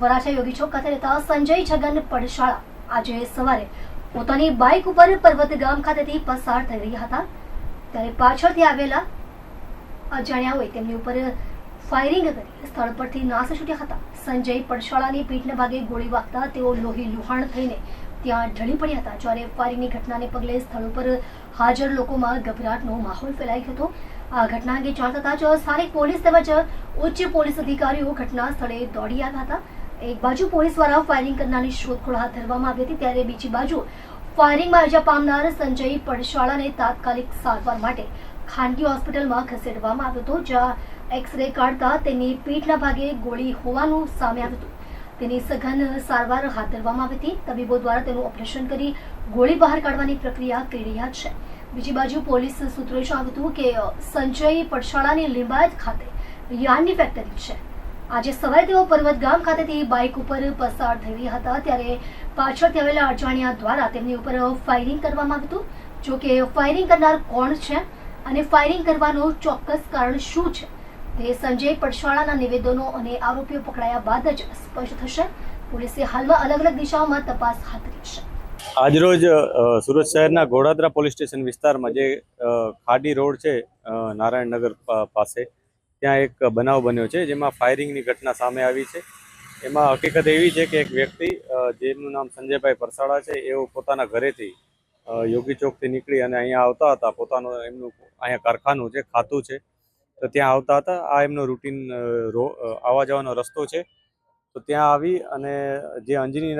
વરાછા યોગી ચોક ખાતે રહેતા સંજય છગન પડશાળા આજે સવારે પોતાની બાઇક ઉપર પર્વત ગામ ખાતેથી પસાર થઈ રહ્યા હતા. ત્યારે પાછળથી આવેલા અજાણ્યા હોય તેમની ઉપર ફાયરિંગ કરી સ્થળ પરથી નાસ છૂટ્યા હતા. સંજય પડશાળાની પીઠના ભાગે ગોળી વાગતા તેઓ લોહી લુહાણ થઈને ત્યાં ઢળી પડ્યા હતા, જ્યારે ફાયરિંગની ઘટનાને પગલે સ્થળ ઉપર હાજર લોકોમાં ગભરાટનો માહોલ ફેલાઈ ગયો હતો. આ ઘટના અંગે જાણ થતાં જ સ્થાનિક પોલીસ તેમજ ઉચ્ચ પોલીસ અધિકારીઓ ઘટના સ્થળે દોડી આવ્યા હતા. એક બાજુ પોલીસ દ્વારા ફાયરિંગ કરનારની શોધખોળ હાથ ધરવામાં આવી હતી, ત્યારે બીજી બાજુ ફાયરિંગમાં ઇજા પામનાર સંજય પડશાળાને તાત્કાલિક સારવાર માટે ખાનગી હોસ્પિટલમાં ખસેડવામાં આવ્યો હતો, જ્યાં એક્સરે કાઢતા તેની પીઠના ભાગે ગોળી હોવાનું સામે આવ્યું હતું. તેની સઘન સારવાર હાથ ધરવામાં આવી હતી. તબીબો દ્વારા તેનું ઓપરેશન કરી ગોળી બહાર કાઢવાની પ્રક્રિયા કરી રહ્યા છે. બીજી બાજુ પોલીસ સૂત્રોએ જણાવ્યું હતું કે, સંજય પડશાળાની લિંબાયત ખાતે યાર્ડની ફેક્ટરી છે. આજે સવારે તેઓ પર્વત ગામ ખાતેથી બાઇક ઉપર પસાર થઈ હતા. ત્યારે પાછળથી આવેલા અજાણ્યા દ્વારા તેમની ઉપર ફાયરિંગ કરવામાં આવ્યું જો કે ફાયરિંગ કરનાર કોણ છે અને ફાયરિંગ કરવાનું ચોક્કસ કારણ શું છે? તે સંજય પડશાળાના નિવેદનો અને આરોપીઓ પકડાયા બાદ જ સ્પષ્ટ થશે. પોલીસે હાલમાં અલગ અલગ દિશાઓમાં તપાસ હાથ ધરી છે. આજરોજ સુરત શહેરના ઘોડાદરા પોલીસ સ્ટેશન વિસ્તારમાં જે ખાડી રોડ છે નારાયણનગર પાસે ત્યાં એક બનાવ બન્યો છે, જેમાં ફાયરિંગની ઘટના સામે આવી છે. એમાં હકીકત એવી છે કે એક વ્યક્તિ જેમનું નામ સંજયભાઈ પરસાડા છે એઓ પોતાના ઘરેથી યોગી ચોકથી નીકળી અને અહીંયા આવતા હતા. પોતાનું એમનું અહીંયા કારખાનું છે, ખાતું છે. તો ત્યાં આવતા હતા. આ એમનો રૂટીન આવવા જવાનો રસ્તો છે. તો ત્યાં આવી અને જે અંજની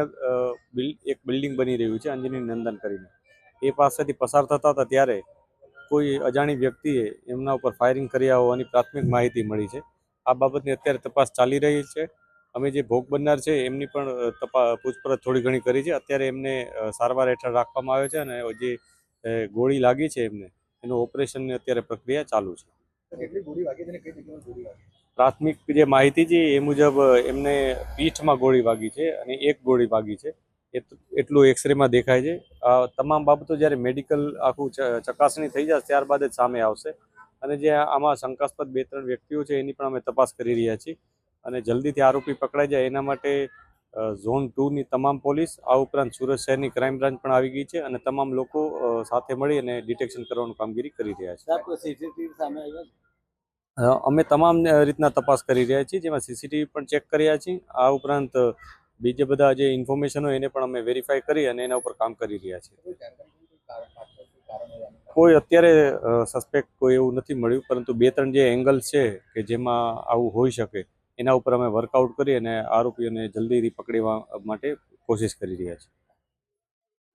એક બિલ્ડિંગ બની રહ્યું છે, અંજની નંદન કરીને. એ પાસેથી પસાર થતા હતા ત્યારે કોઈ અજાણી વ્યક્તિએ એમના ઉપર ફાયરિંગ કર્યા હોવાની પ્રાથમિક માહિતી મળી છે. આ બાબતની અત્યારે તપાસ ચાલી રહી છે. અમે જે ભોગ બનનાર છે એમની પણ તપા પૂછપરછ થોડી ઘણી કરી છે. અત્યારે એમને સારવાર હેઠળ રાખવામાં આવે છે અને જે ગોળી લાગી છે એમને એનું ઓપરેશનની અત્યારે પ્રક્રિયા ચાલુ છે. પ્રાથમિક જે માહિતી છે એ મુજબ એમને પીઠમાં ગોળી વાગી છે અને એક ગોળી વાગી છે. એટલું એક્સરેમાં દેખાય છે. આ તમામ બાબતો જ્યારે મેડિકલ આખું ચકાસણી થઈ જશે ત્યારબાદ જ સામે આવશે. અને જે આમાં શંકાસ્પદ બે ત્રણ વ્યક્તિઓ છે એની પણ અમે તપાસ કરી રહ્યા છીએ. અને જલ્દીથી આરોપી પકડાઈ જાય એના માટે ઝોન ટુની તમામ પોલીસ આ ઉપરાંત સુરત શહેરની ક્રાઇમ બ્રાન્ચ પણ આવી ગઈ છે અને તમામ લોકો સાથે મળી અને ડિટેક્શન કરવાનું કામગીરી કરી રહ્યા છે. અમે તમામ રીતના તપાસ કરી રહ્યા છીએ. જેમાં સીસીટીવી પણ ચેક કર્યા છીએ. આ ઉપરાંત બીજા બધા જે ઇન્ફોર્મેશન હોય એને પણ અમે વેરીફાઈ કરી અને એના ઉપર કામ કરી રહ્યા છીએ. કોઈ અત્યારે સસ્પેક્ટ કોઈ એવું નથી મળ્યું પરંતુ બે ત્રણ જે એંગલ છે કે જેમાં આવું હોઈ શકે એના ઉપર અમે વર્કઆઉટ કરી અને આરોપીઓને જલ્દીથી પકડવા માટે કોશિશ કરી રહ્યા છીએ.